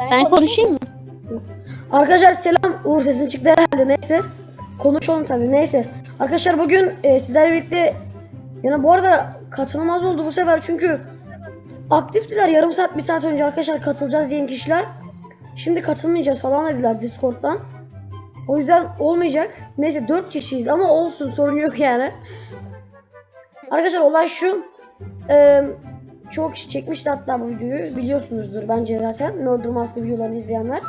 Ben konuşayım mı? Arkadaşlar selam. Uğur sesin çıktı herhalde. Neyse. Konuşalım tabii. Neyse. Arkadaşlar bugün e, sizlerle birlikte yani bu arada katılmaz oldu bu sefer çünkü aktiftiler yarım saat bir saat önce arkadaşlar katılacağız diyen kişiler şimdi katılmayacağız falan dediler Discord'dan. O yüzden olmayacak. Neyse 4 kişiyiz ama olsun sorun yok yani. Arkadaşlar olay şu. E, çok kişi çekmişti hatta bu videoyu. Biliyorsunuzdur bence zaten. Murder Master videolarını izleyenler.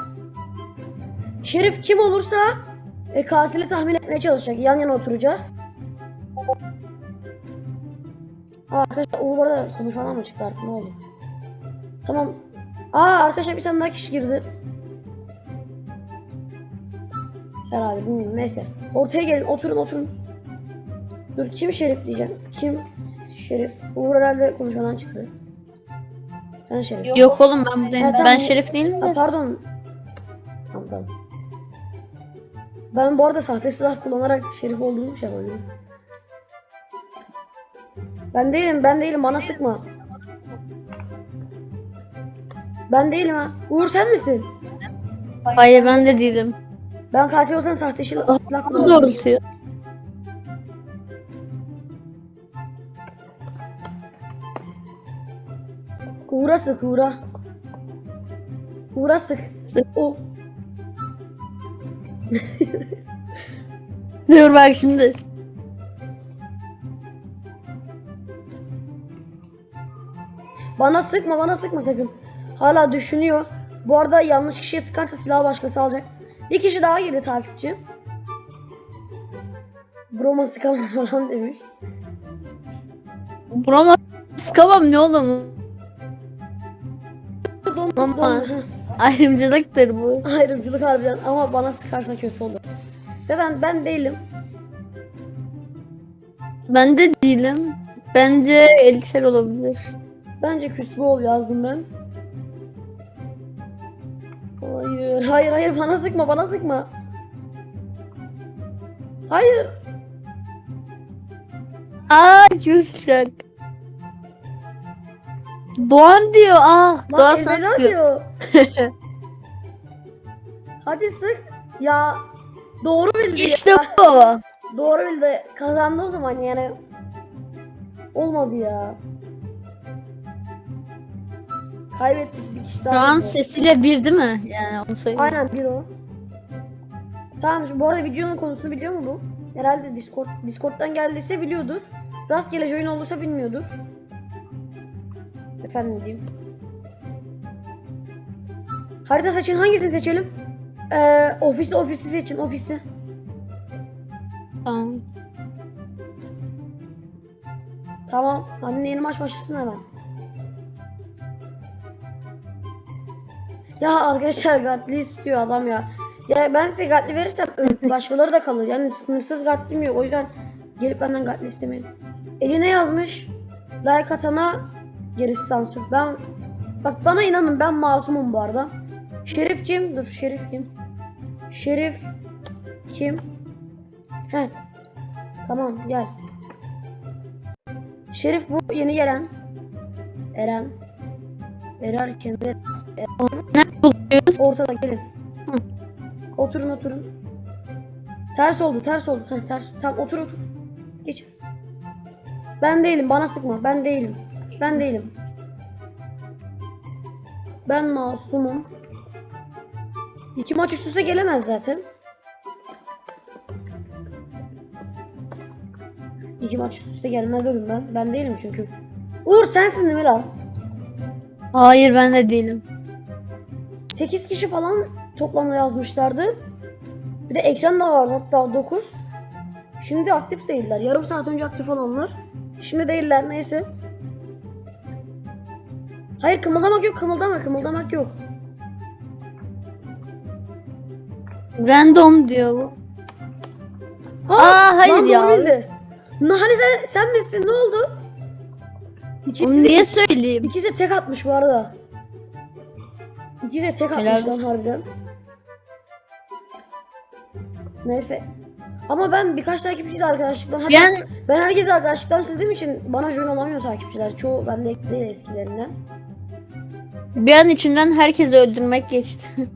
Şerif kim olursa e, katili tahmin etmeye çalışacak. Yan yana oturacağız. Aa, arkadaşlar Uğur bu arada konuşmadan mı çıktı artık ne oldu? Tamam. Aa arkadaşlar bir tane daha kişi girdi. Herhalde bilmiyorum neyse. Ortaya gelin oturun oturun. Dur kim Şerif diyeceğim. Kim Şerif? Uğur herhalde konuşmadan çıktı. Sen Şerif. Yok oğlum ben buradayım. Ha, tamam. Ben Şerif değilim Ha, de. pardon. Tamam tamam. Ben bu arada sahte silah kullanarak şerif olduğumu şey yapıyorum. Ben değilim, ben değilim. Bana sıkma. Ben değilim ha. Uğur sen misin? Hayır ben de değilim. Ben katil olsam sahte silah, silah Bu kullanırım. doğrultuyor. Uğur'a sık Uğur'a. Uğur'a sık. Sık. O. Dur bak şimdi. Bana sıkma bana sıkma sakın. Hala düşünüyor. Bu arada yanlış kişiye sıkarsa silahı başkası alacak. Bir kişi daha girdi takipçi. Broma sıkamam falan demiş. Burama sıkamam ne oğlum? Ama-. Ayrımcılıktır bu. Ayrımcılık harbiden ama bana sıkarsa kötü olur. Zaten ben değilim. Ben de değilim. Bence Elçer olabilir. Bence küsme ol yazdım ben. Hayır, hayır, hayır bana sıkma, bana sıkma. Hayır. Aa küsecek. Doğan diyor. Aa Lan Doğan sana sıkıyor. diyor. Hadi sık. Ya doğru bildi İşte ya. bu. Doğru bildi. Kazandı o zaman yani. Olmadı ya. Kaybettik bir kişi daha. Şu an oldu. sesiyle bir değil mi? Yani onu söyleyeyim. Aynen bir o. Tamam şimdi bu arada videonun konusunu biliyor mu bu? Herhalde Discord Discord'dan geldiyse biliyordur. Rastgele join olursa bilmiyordur. Efendim diyeyim. Harita seçin hangisini seçelim? Ee, ofisi ofisi seçin ofisi. Tamam. Tamam. Hadi yeni maç başlasın hemen. Ya arkadaşlar Gatli istiyor adam ya. Ya ben size Gatli verirsem başkaları da kalır. Yani sınırsız Gatli'm yok. O yüzden gelip benden Gatli istemeyin. Eline yazmış. Like atana gerisi sansür. Ben bak bana inanın ben masumum bu arada. Şerif kim? Dur Şerif kim? Şerif kim? He. Tamam gel. Şerif bu yeni gelen. Eren. Eren kendi ortada gelin. Hı. Oturun oturun. Ters oldu ters oldu. Heh, ters. Tamam otur otur. Geç. Ben değilim bana sıkma. Ben değilim. Ben değilim. Ben masumum. İki maç üst üste gelemez zaten. İki maç üst üste gelmez dedim ben. Ben değilim çünkü. Uğur sensin değil mi lan? Hayır ben de değilim. 8 kişi falan toplamda yazmışlardı. Bir de ekran da vardı hatta 9. Şimdi aktif değiller. Yarım saat önce aktif olanlar. Şimdi değiller neyse. Hayır kımıldamak yok kımıldama kımıldamak yok. Random diyor bu. Ha, Aa, hayır ya. bildi. Hani sen, sen misin ne oldu? İkisi, Onu niye söyleyeyim? ikisi de tek atmış bu arada. İkisi de tek Helal atmış lan harbiden. Neyse. Ama ben birkaç takipçiyle arkadaşlıktan hatta Ben ben herkesi arkadaşlıktan sildiğim için bana join olamıyor takipçiler. Çoğu bende değil eskilerinden. Bir an içimden herkesi öldürmek geçti.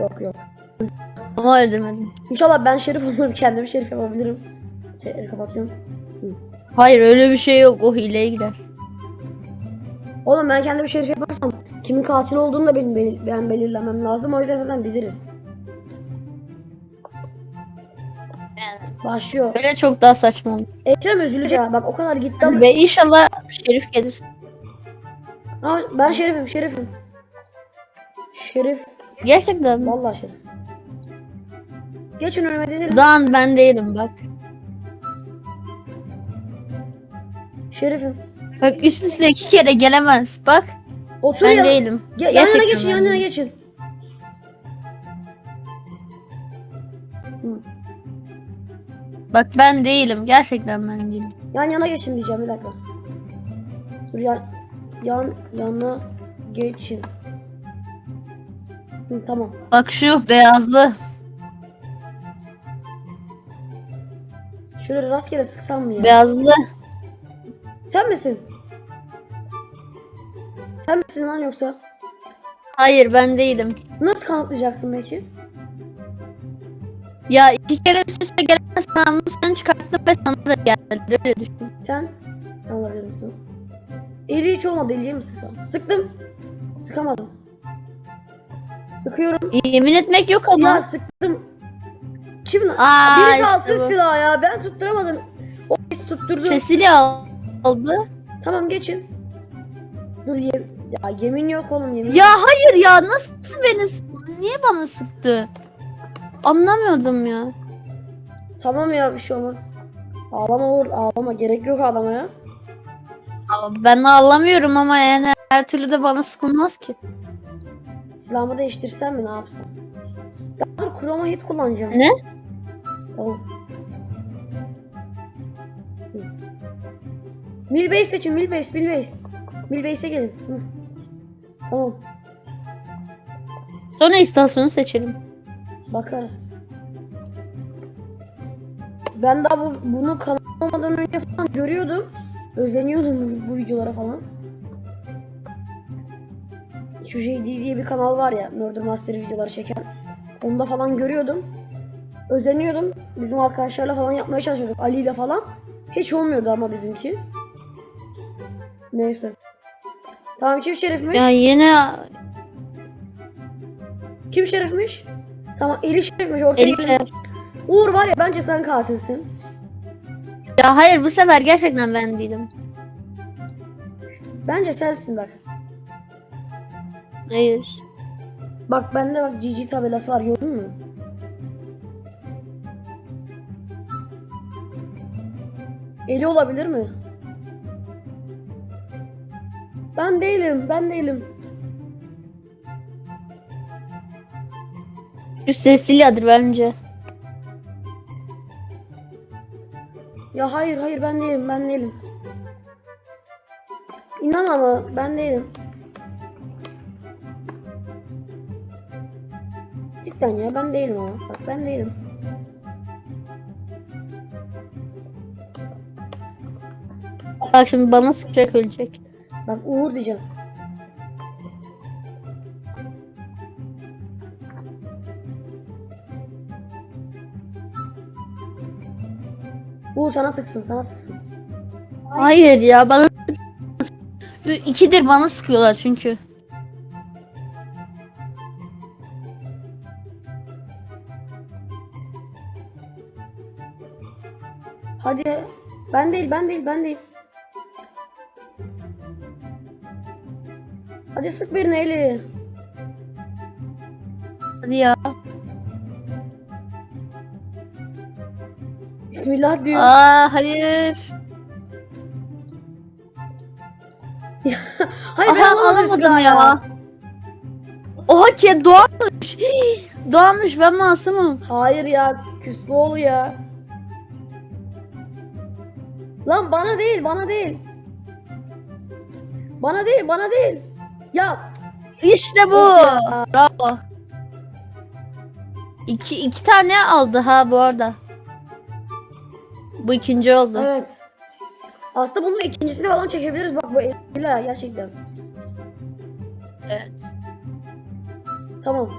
Yok yok. Ama öldürmedim. İnşallah ben şerif olurum kendimi şerif yapabilirim. Şeyleri kapatıyorum. Hayır öyle bir şey yok. O hileye girer. Oğlum ben kendimi şerif yaparsam kimin katil olduğunu da benim ben belirlemem lazım. O yüzden zaten biliriz. Başlıyor. Öyle çok daha saçma olur. Ekrem üzülecek ya. Bak o kadar gitti ama. Ve inşallah Şerif gelir. Ben şerifim şerifim. Şerif. Gerçekten mi? Vallahi şerif. Geçin önüme dizilin. Doğan ben değilim bak. Şerifim. Bak üst üste iki kere gelemez. Bak Otur ben ya. değilim. Ge- Gerçekten geçin ben yan yana değilim. geçin. Hı. Bak ben değilim. Gerçekten ben değilim. Yan yana geçin diyeceğim bir dakika. Dur yan yan yana geçin. Hı, tamam. Bak şu beyazlı. Şöyle rastgele sıksam mı ya? Beyazlı. Sen misin? Sen misin lan yoksa? Hayır ben değilim. Nasıl kanıtlayacaksın peki? Ya iki kere üst üste gelemez sandım sen çıkarttın ve sana da geldi. Öyle düşün. Sen sen olabilir misin? Eli hiç olmadı. Eliye mi sıksam? Sıktım. Sıkamadım. Sıkıyorum. Yemin etmek yok ama. Ya sıktım. Kim? Aa, Biri işte kalsın bu. silah ya. Ben tutturamadım. O biz tutturdu. Cecilia al- aldı. Tamam geçin. Dur ye ya yemin yok oğlum yemin. Ya hayır ya nasıl beni niye bana sıktı? Anlamıyordum ya. Tamam ya bir şey olmaz. Ağlama Uğur ağlama. Gerek yok ağlamaya. Ben ağlamıyorum ama yani her türlü de bana sıkılmaz ki. Silahımı değiştirsem mi ne yapsam? Ben dur chroma hit kullanacağım. Ne? Tamam. Hı. Milbase seçin Milbase Milbase. Milbase'e gelin. Hı. Tamam Sonra istasyonu seçelim. bakarız. Ben daha bu, bunu kanal olmadan önce falan görüyordum. Özeniyordum bu videolara falan. Şu JD diye bir kanal var ya Murder Master videoları çeken. Onda falan görüyordum. Özeniyordum. Bizim arkadaşlarla falan yapmaya çalışıyorduk. Ali ile falan. Hiç olmuyordu ama bizimki. Neyse. Tamam kim şerifmiş? Ya yine Kim şerifmiş? Tamam Eli şerifmiş. Ortaya Elif gelin. Uğur var ya bence sen katilsin. Ya hayır bu sefer gerçekten ben değilim. Bence sensin bak. Hayır. Bak bende bak GG tabelası var gördün mü? Eli olabilir mi? Ben değilim, ben değilim. Şu Cecilia'dır bence. Ya hayır, hayır ben değilim, ben değilim. İnan ama ben değilim. Cidden ya ben değilim ama. Bak ben değilim. Bak şimdi bana sıkacak ölecek. Bak Uğur diyeceğim. Uğur sana sıksın, sana sıksın. Hayır ya bana ikidir bana sıkıyorlar çünkü. Hadi. Ben değil, ben değil, ben değil. Hadi sık birini eli. Hadi ya. Bismillah diyor. Aa hayır. Hayır Aha alamadım silahı ya. Oha ki doğanmış. doğanmış ben masumum. Hayır ya, küsboğlu ya. Lan bana değil, bana değil. Bana değil, bana değil. Ya İşte bu. Bravo. İki, iki tane aldı ha bu arada. Bu ikinci oldu. evet. Aslında bunun ikincisini falan çekebiliriz bak bu eskiler gerçekten. Evet. Tamam.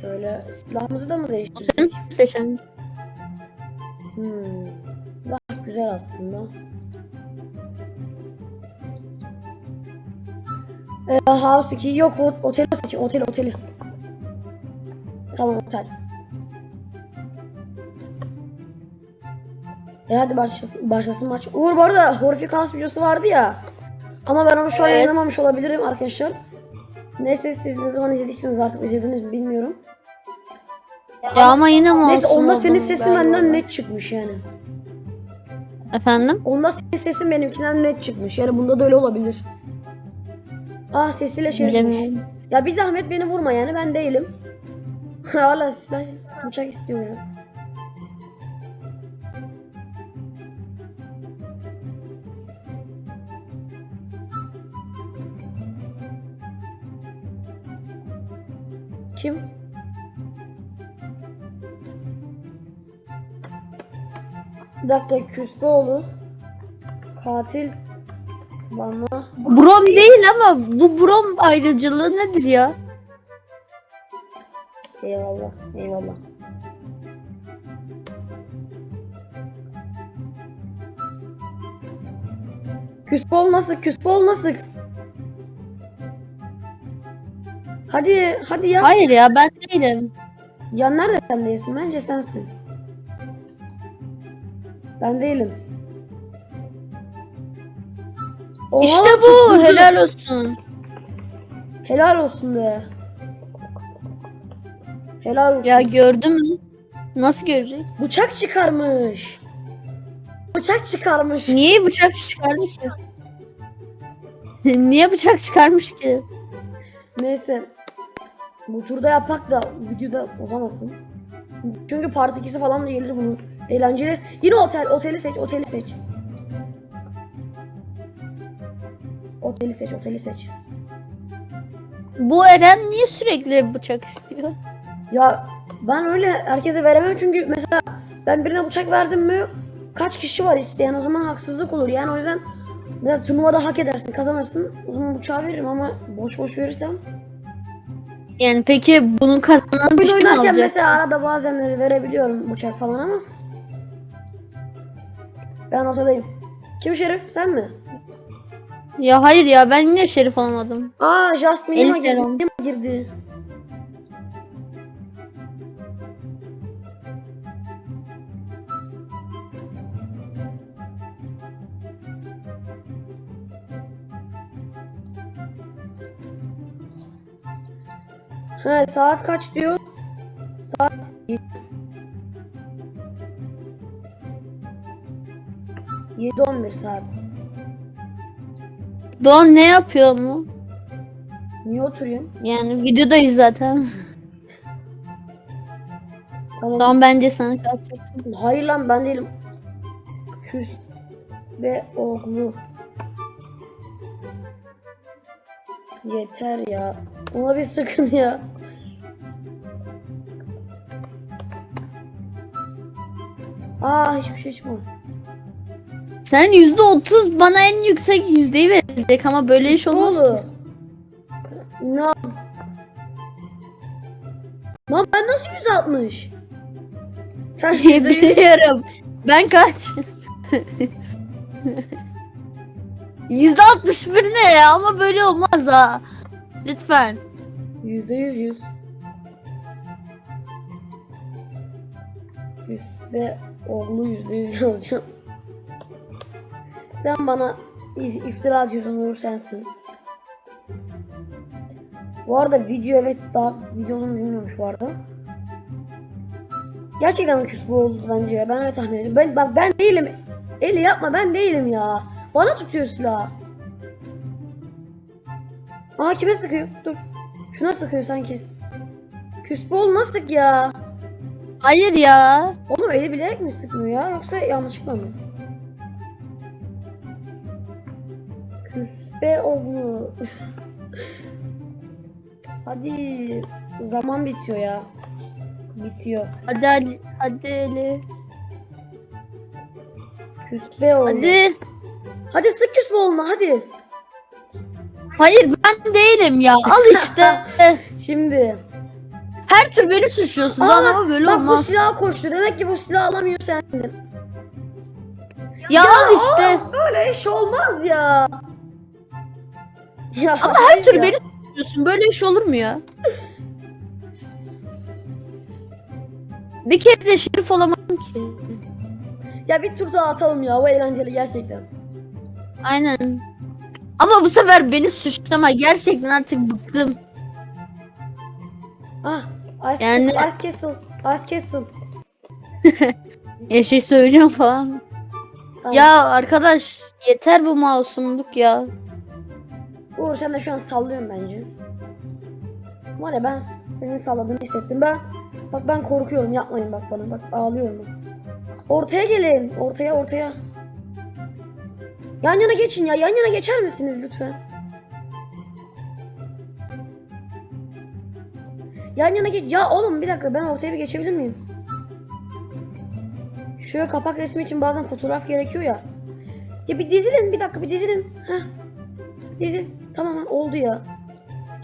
Şöyle silahımızı da mı değiştirsek? Seçen. Hmm, silah güzel aslında. Ee, House 2 yok o- oteli seç oteli oteli. Tamam otel. E hadi başlasın, başlasın maç. Uğur bu arada Horrific House videosu vardı ya. Ama ben onu şu an Evet. yayınlamamış olabilirim arkadaşlar. Neyse siz ne zaman izlediyseniz artık izlediniz mi bilmiyorum. Ya ama yine mi Neyse onda senin sesin benden net çıkmış yani. Efendim? Onda senin sesin benimkinden net çıkmış. Yani bunda da öyle olabilir. Ah sesiyle şey. Ya bir zahmet beni vurma yani ben değilim. Hala silah bıçak istiyor ya. Kim? Bir dakika Küspeoğlu. Katil bana Brom değil ama bu Brom ayrıcalığı nedir ya? Eyvallah, eyvallah. Küsbol nasıl? Küsbol nasıl? Hadi, hadi ya. Hayır ya ben değilim. Ya nerede sen değilsin? Bence sensin. Ben değilim. Oha, işte bu tutturdu. helal olsun. Helal olsun be. Helal olsun. Ya gördün mü? Nasıl görecek? Bıçak çıkarmış. Bıçak çıkarmış. Niye bıçak çıkardı ki? Niye bıçak çıkarmış ki? Neyse. Bu turda yapak da videoda uzamasın. Çünkü part 2'si falan da gelir bunun. Eğlenceli. Yine otel. Oteli seç. Oteli seç. Oteli seç. Oteli seç. Bu Eren niye sürekli bıçak istiyor? Ya ben öyle herkese veremem çünkü mesela ben birine bıçak verdim mi kaç kişi var isteyen o zaman haksızlık olur yani o yüzden mesela turnuvada hak edersin kazanırsın o zaman bıçağı veririm ama boş boş verirsem Yani peki bunun kazanan bir şey oynarken mesela arada bazenleri verebiliyorum bıçak falan ama ben ortadayım. Kim şerif sen mi? Ya hayır ya ben yine şerif olmadım. Aa Jasmine girdi. Girdi. He saat kaç diyor? Saat 7.11 saat. Doğan ne yapıyor mu? Niye oturuyorsun? Yani videodayız zaten. Tamam. Tamam bence sana katacaksın. Hayır lan ben değilim. Küs ve oğlu. Yeter ya. Ona bir sıkın ya. Aa hiçbir şey çıkmadı. Sen yüzde otuz bana en yüksek yüzdeyi verecek ama böyle iş olmaz ki. Oğlum. Ne? Lan ben nasıl 160? Sen yüzde Biliyorum. Ben kaç? Yüzde altmış bir ne ya ama böyle olmaz ha. Lütfen. Yüzde yüz yüz. Yüz ve oğlu yüzde yüz yazacağım. Sen bana iftira atıyorsun Uğur sensin. Bu arada video evet daha videonun bilmiyormuş bu arada. Gerçekten küs bu oldu bence ya. Ben öyle tahmin ediyorum. Ben, bak ben değilim. Eli yapma ben değilim ya. Bana tutuyor silah. Aa kime sıkıyor? Dur. Şuna sıkıyor sanki. Küsbol nasıl ya? Hayır ya. Oğlum eli bilerek mi sıkmıyor ya yoksa yanlışlıkla mı? Küspe oğlu. Hadi zaman bitiyor ya. Bitiyor. Hadi Ali. Hadi Ali. Küspe oğlum. Hadi. Hadi. sık küspe oğluna hadi. Hayır ben değilim ya. Al işte. Şimdi. Her tür beni suçluyorsun lan ama böyle bak bu olmaz. silah koştu. Demek ki bu silah alamıyor sen. Ya, al işte. Aa, böyle iş olmaz ya. Ya Ama her tür ya. beni suçluyorsun. Böyle iş olur mu ya? Bir kere de şerif olamadım ki. Ya bir tur daha atalım ya. Bu eğlenceli gerçekten. Aynen. Ama bu sefer beni suçlama. Gerçekten artık bıktım. Ah. Ice, Yani- Ice Castle. Ice Castle. Ya şey söyleyeceğim falan. Tamam. Ya arkadaş yeter bu masumluk ya. Uğur sen de şu an sallıyorsun bence. Var ya ben senin salladığını hissettim. Ben bak ben korkuyorum yapmayın bak bana bak ağlıyorum. Ortaya gelin. Ortaya ortaya. Yan yana geçin ya. Yan yana geçer misiniz lütfen? Yan yana geç. Ya oğlum bir dakika ben ortaya bir geçebilir miyim? Şöyle kapak resmi için bazen fotoğraf gerekiyor ya. Ya bir dizilin bir dakika bir dizilin. Heh. Dizil. Tamam oldu ya.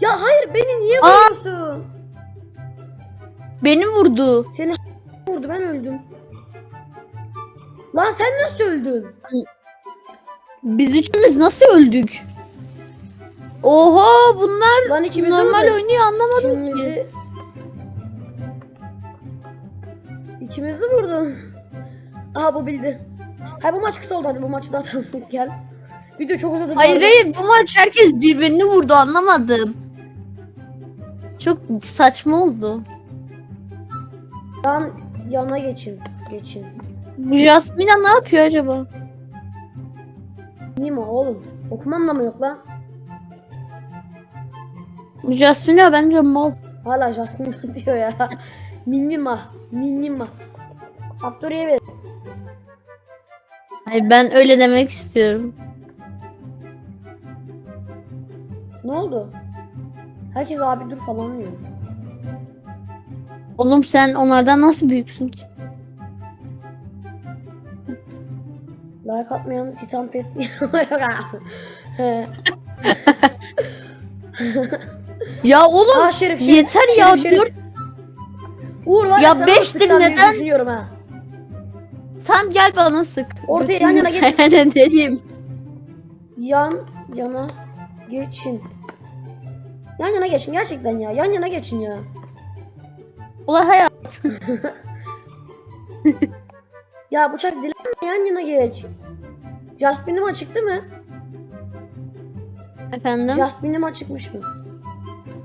Ya hayır beni niye vuruyorsun? Beni vurdu. Seni vurdu ben öldüm. Lan sen nasıl öldün? Biz üçümüz nasıl öldük? Oha bunlar Lan ikimiz normal öldük. oynuyor anlamadım ki. İkimizi... Vurdun. Aha bu bildi. Hayır bu maç kısa oldu hadi bu maçı da atalım biz gel. Video çok uzadı. Hayır hayır bu maç herkes birbirini vurdu anlamadım. Çok saçma oldu. Yan, yana geçin. Geçin. Bu Jasmine ne yapıyor acaba? Nima oğlum. Okumam da mı yok lan? Jasmine bence mal. Hala Jasmine diyor ya. Minima. Minima. Faktörüye ver. Hayır ben öyle demek istiyorum. Ne oldu? Herkes abi dur falan diyor. Oğlum sen onlardan nasıl büyüksün ki? Like atmayan Titan Pet He. Ya oğlum Aa Şerif, Şerif. yeter Şerif, ya Şerif. dört Uğur var Ya sıksam diye neden? Ha. tam gel bana sık. Ortaya yan yana geç. sana deliyim. Yan yana geçin. Yan yana geçin gerçekten ya. Yan yana geçin ya. Ulan hayat. Ya bıçak dilenme yan yana geç. Jasmine'im açıktı mı? Efendim? Jasmine'im açıkmış mı?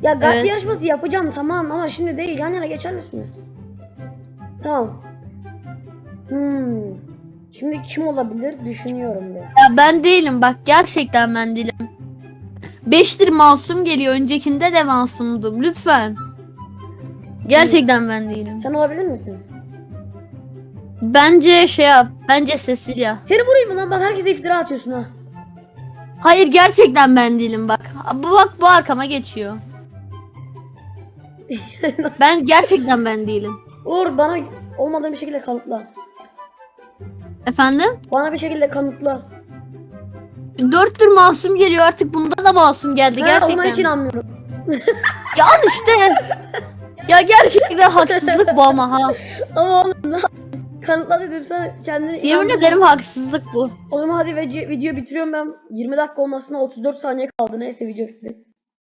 Ya gaz Evet. yarışması yapacağım tamam ama şimdi değil. Yan yana geçer misiniz? Tamam. Hmm. Şimdi kim olabilir düşünüyorum be. Ya ben değilim bak gerçekten ben değilim. Beştir masum geliyor. Öncekinde de masumdum. Lütfen. Gerçekten ben değilim. Sen olabilir misin? Bence şey yap. Bence Cecilia. Seni vurayım mı lan? Bak herkese iftira atıyorsun ha. Hayır gerçekten ben değilim bak. Bu bak bu arkama geçiyor. Ben gerçekten ben değilim. Uğur bana olmadığım bir şekilde kanıtla. Efendim? Bana bir şekilde kanıtla. Dört tür masum geliyor artık bunda da masum geldi Ha, ona hiç gerçekten. inanmıyorum. Ya al işte. Ya gerçekten haksızlık bu ama ha. Ama oğlum Kanıtla dedim sen kendini Yemin ederim haksızlık bu. O zaman hadi video, video bitiriyorum ben. 20 dakika olmasına 34 saniye kaldı. Neyse video bitti.